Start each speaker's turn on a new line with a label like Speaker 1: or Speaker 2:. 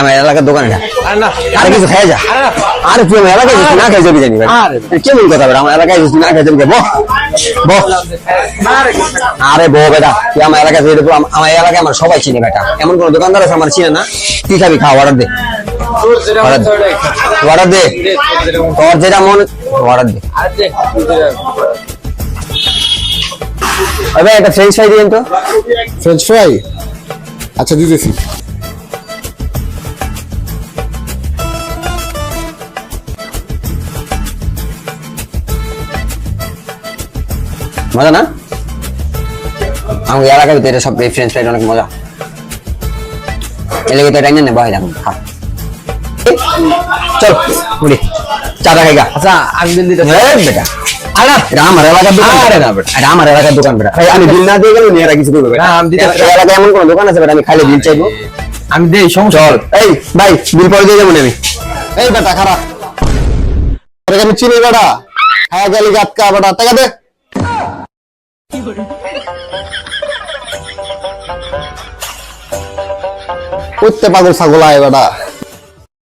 Speaker 1: আমার এলাকার দোকান এটা।
Speaker 2: আরে না
Speaker 1: আরে কিছু খাই যা।
Speaker 2: আরে
Speaker 1: তুই আমার এলাকায় যাচ্ছিস, না খাই যাবি জানি ভাই।
Speaker 2: আরে।
Speaker 1: কেমন কথা আমার এলাকায় যাচ্ছিস, না খাই যাবি বহ বহ।
Speaker 2: আরে।
Speaker 1: বউ বেটা তুই আমার এলাকায় যেতে আমার এলাকায় আমার সবাই চিনে বেটা। এমন কোন দোকানদার আছে আমার চিনে না? কি খাবি খা অর্ডার দে। অর্ডার দে।
Speaker 2: তোর যেটা মনে
Speaker 1: অর্ডার দে।
Speaker 2: আরে
Speaker 1: একটা ফ্রেঞ্চ ফ্রাই দিন তো।
Speaker 3: ফ্রেঞ্চ ফ্রাই আচ্ছা দিতেছি।
Speaker 1: মজা না? আমাকে এলাকার ভিতরে সব এই ফ্রেঞ্চ ফ্রাইড অনেক মজা। এলাকায় তো এটা নিয়ে নেব এখন খা। চল উড়ি চাটা খাই গা
Speaker 2: আচ্ছা আমি দিন দিতে
Speaker 1: এই বেটা। আরে। এটা আমার এলাকার দোকান
Speaker 2: আরে।
Speaker 1: না বেটা। এটা আমার এলাকার দোকান বেটা। এই আমি বিল না দিয়ে গেলে নিয়ে এরা কিছু করবে। বেটা
Speaker 2: না, আমি দিতে-
Speaker 1: এলাকায় এমন কোন দোকান আছে বেটা? আমি খাইলে বিল চাইব।
Speaker 2: আমি দেই সমস্যা
Speaker 1: এই ভাই বিল পরে দিয়ে যাব আমি।
Speaker 3: এই বেটা খারাপ আমি চিনি বেটা। হ্যাঁ গেলি গাতকা বেটা। টাকা দে। করতে পাগল ছাগল আয় বেটা।